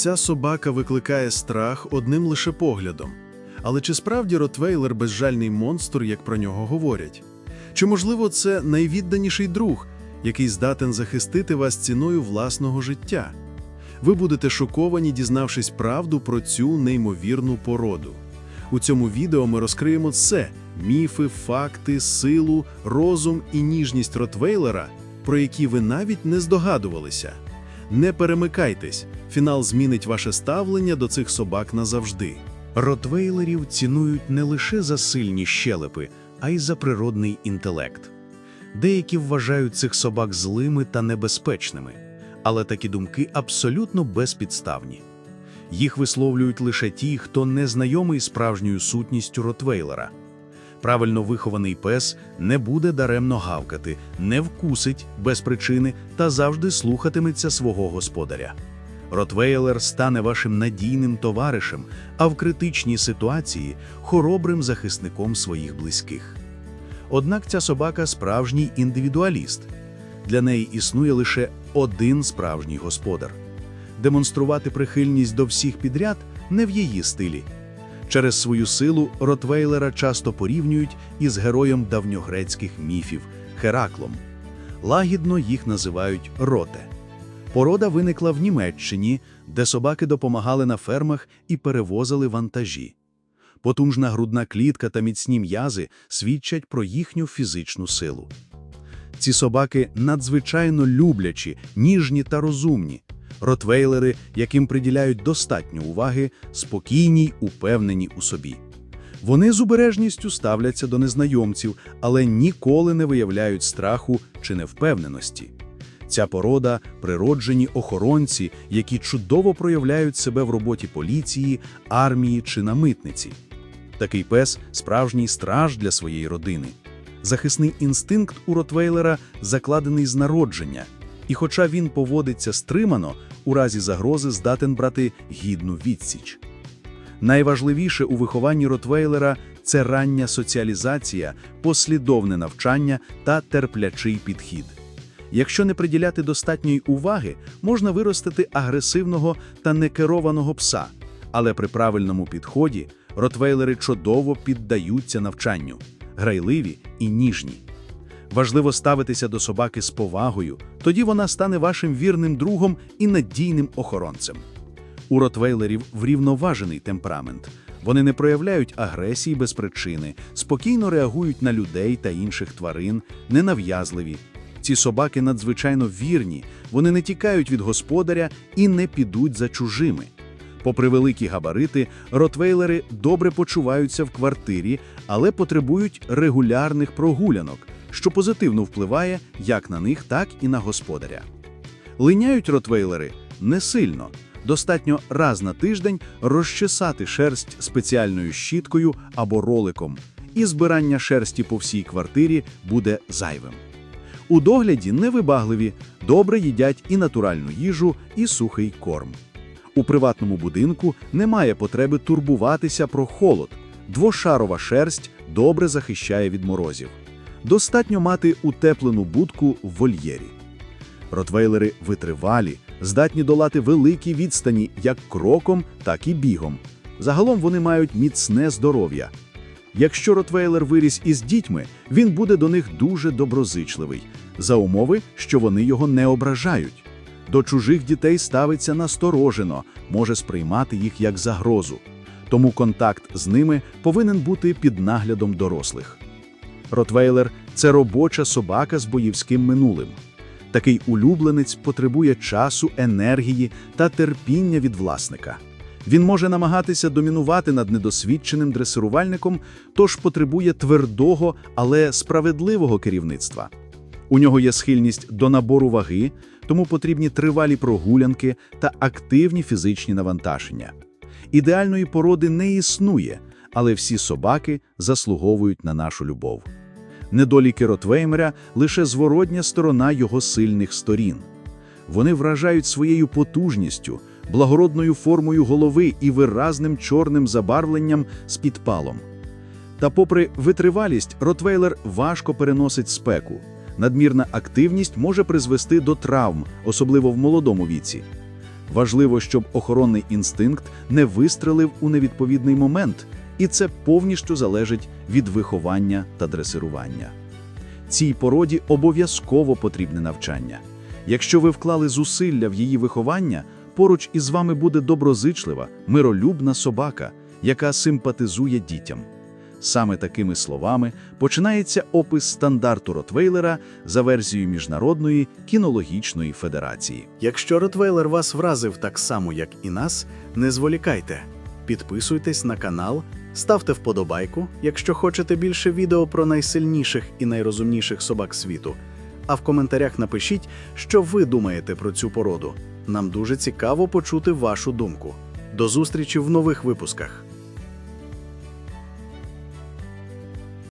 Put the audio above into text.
Ця собака викликає страх одним лише поглядом. Але чи справді Ротвейлер безжальний монстр, як про нього говорять? Чи, можливо, це найвідданіший друг, який здатен захистити вас ціною власного життя? Ви будете шоковані, дізнавшись правду про цю неймовірну породу. У цьому відео ми розкриємо все: міфи, факти, силу, розум і ніжність Ротвейлера, про які ви навіть не здогадувалися. Не перемикайтесь, фінал змінить ваше ставлення до цих собак назавжди. Ротвейлерів цінують не лише за сильні щелепи, а й за природний інтелект. Деякі вважають цих собак злими та небезпечними, але такі думки абсолютно безпідставні. Їх висловлюють лише ті, хто не знайомий справжньою сутністю Ротвейлера. Правильно вихований пес не буде даремно гавкати, не вкусить без причини та завжди слухатиметься свого господаря. Ротвейлер стане вашим надійним товаришем, а в критичній ситуації хоробрим захисником своїх близьких. Однак ця собака справжній індивідуаліст. Для неї існує лише один справжній господар. Демонструвати прихильність до всіх підряд не в її стилі. Через свою силу Ротвейлера часто порівнюють із героєм давньогрецьких міфів Хераклом. Лагідно їх називають роте. Порода виникла в Німеччині, де собаки допомагали на фермах і перевозили вантажі. Потужна грудна клітка та міцні м'язи свідчать про їхню фізичну силу. Ці собаки надзвичайно люблячі, ніжні та розумні. Ротвейлери, яким приділяють достатньо уваги, спокійні й упевнені у собі. Вони з обережністю ставляться до незнайомців, але ніколи не виявляють страху чи невпевненості. Ця порода природжені охоронці, які чудово проявляють себе в роботі поліції, армії чи на митниці. Такий пес справжній страж для своєї родини. Захисний інстинкт у Ротвейлера закладений з народження, і хоча він поводиться стримано, у разі загрози здатен брати гідну відсіч. Найважливіше у вихованні Ротвейлера це рання соціалізація, послідовне навчання та терплячий підхід. Якщо не приділяти достатньої уваги, можна виростити агресивного та некерованого пса, але при правильному підході ротвейлери чудово піддаються навчанню, грайливі і ніжні. Важливо ставитися до собаки з повагою, тоді вона стане вашим вірним другом і надійним охоронцем. У ротвейлерів врівноважений темперамент. Вони не проявляють агресії без причини, спокійно реагують на людей та інших тварин, ненав'язливі. Ці собаки надзвичайно вірні, вони не тікають від господаря і не підуть за чужими. Попри великі габарити, ротвейлери добре почуваються в квартирі, але потребують регулярних прогулянок, що позитивно впливає як на них, так і на господаря. Линяють ротвейлери не сильно. Достатньо раз на тиждень розчесати шерсть спеціальною щіткою або роликом, і збирання шерсті по всій квартирі буде зайвим. У догляді невибагливі, добре їдять і натуральну їжу, і сухий корм. У приватному будинку немає потреби турбуватися про холод. Двошарова шерсть добре захищає від морозів. Достатньо мати утеплену будку в вольєрі. Ротвейлери витривалі, здатні долати великі відстані як кроком, так і бігом. Загалом вони мають міцне здоров'я. Якщо ротвейлер виріс із дітьми, він буде до них дуже доброзичливий, за умови, що вони його не ображають. До чужих дітей ставиться насторожено, може сприймати їх як загрозу. Тому контакт з ними повинен бути під наглядом дорослих. Ротвейлер це робоча собака з боївським минулим. Такий улюбленець потребує часу, енергії та терпіння від власника. Він може намагатися домінувати над недосвідченим дресирувальником, тож потребує твердого, але справедливого керівництва. У нього є схильність до набору ваги, тому потрібні тривалі прогулянки та активні фізичні навантаження. Ідеальної породи не існує, але всі собаки заслуговують на нашу любов. Недоліки Ротвеймера – лише зворотня сторона його сильних сторін. Вони вражають своєю потужністю, благородною формою голови і виразним чорним забарвленням з підпалом. Та попри витривалість, Ротвейлер важко переносить спеку. Надмірна активність може призвести до травм, особливо в молодому віці. Важливо, щоб охоронний інстинкт не вистрелив у невідповідний момент, і це повністю залежить від виховання та дресирування. Цій породі обов'язково потрібне навчання. Якщо ви вклали зусилля в її виховання, поруч із вами буде доброзичлива, миролюбна собака, яка симпатизує дітям. Саме такими словами починається опис стандарту Ротвейлера за версією Міжнародної кінологічної федерації. Якщо Ротвейлер вас вразив так само, як і нас, не зволікайте. Підписуйтесь на канал, ставте вподобайку, якщо хочете більше відео про найсильніших і найрозумніших собак світу. А в коментарях напишіть, що ви думаєте про цю породу. Нам дуже цікаво почути вашу думку. До зустрічі в нових випусках.